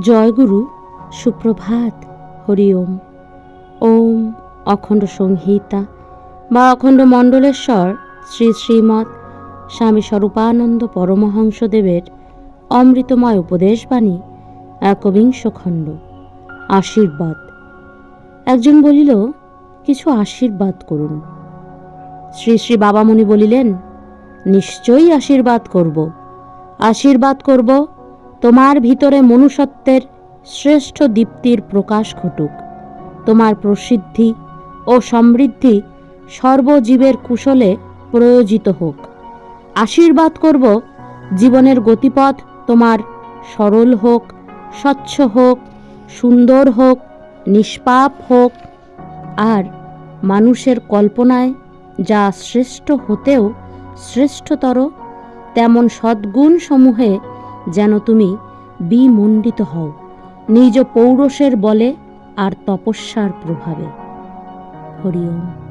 জয়গুরু সুপ্রভাত, হরি ওম। ওম অখণ্ড সংহিতা বা অখণ্ড মণ্ডলেশ্বর শ্রী শ্রীমৎ স্বামী স্বরূপানন্দ পরমহংসদেবের অমৃতময় উপদেশবাণী, একবিংশ খণ্ড। আশীর্বাদ। একজন বলিল, কিছু আশীর্বাদ করুন। শ্রী শ্রী বাবামণি বলিলেন, নিশ্চয়ই আশীর্বাদ করব। আশীর্বাদ করব? তোমার ভিতরে মনুষ্যত্বের শ্রেষ্ঠ দীপ্তির প্রকাশ ঘটুক। তোমার প্রসিদ্ধি ও সমৃদ্ধি সর্বজীবের কুশলে প্রয়োজিত হোক। আশীর্বাদ করব, জীবনের গতিপথ তোমার সরল হোক, স্বচ্ছ হোক, সুন্দর হোক, নিষ্পাপ হোক। আর মানুষের কল্পনায় যা শ্রেষ্ঠ হতেও শ্রেষ্ঠতর, তেমন সদ্গুণ সমূহে যেন তুমি বিমণ্ডিত হও। নিজ পৌরষের বলে আর তপস্যার প্রভাবে। হরি ওম।